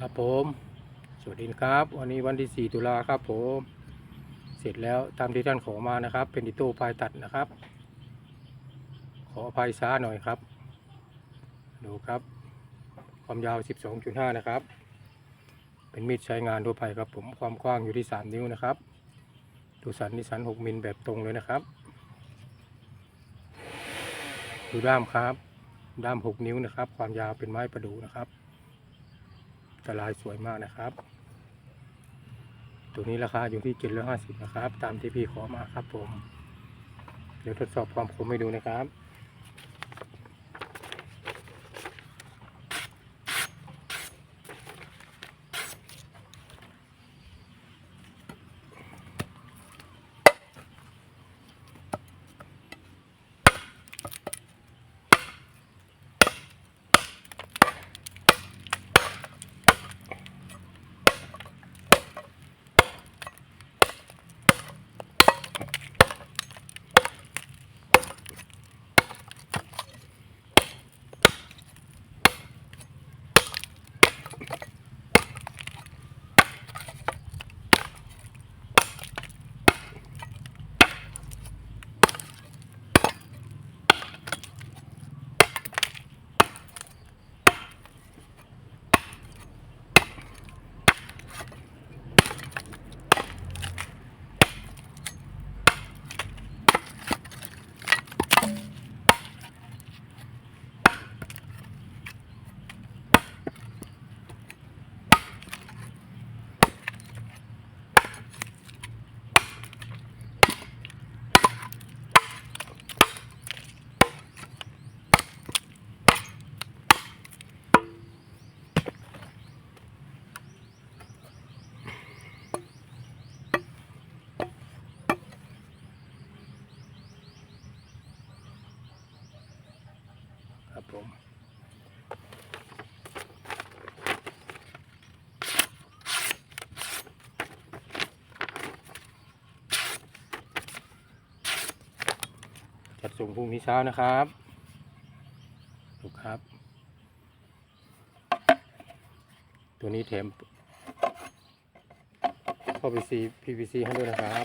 ครับผม สวัสดีครับ วันนี้วันที่ 4 ตุลาครับผม เสร็จแล้วตามที่ท่านขอมานะครับ เป็นดิโต้ปลายตัดนะครับ ขออภัยช้าหน่อยครับ ดูครับ ความยาว 12.5 นะครับ เป็นมีดใช้งานทั่วไปครับผมความกว้างอยู่ที่ 3 นิ้วนะครับ ดูสันนิสัน 6 มิลแบบตรงเลยนะครับ ดูด้ามครับ ด้าม 6 นิ้วนะครับ ความยาวเป็นไม้ประดู่นะครับ แต่ลายสวยมากนะครับ ตัวนี้ราคาอยู่ที่750นะครับ ตามที่พี่ขอมาครับผม เดี๋ยวทดสอบความคมให้ดูนะครับ ครับผมจัดส่งพรุ่งนี้เช้านะครับดูกครับ ตัวนี้แถมเข้า PVC PVC ให้ด้วยนะครับ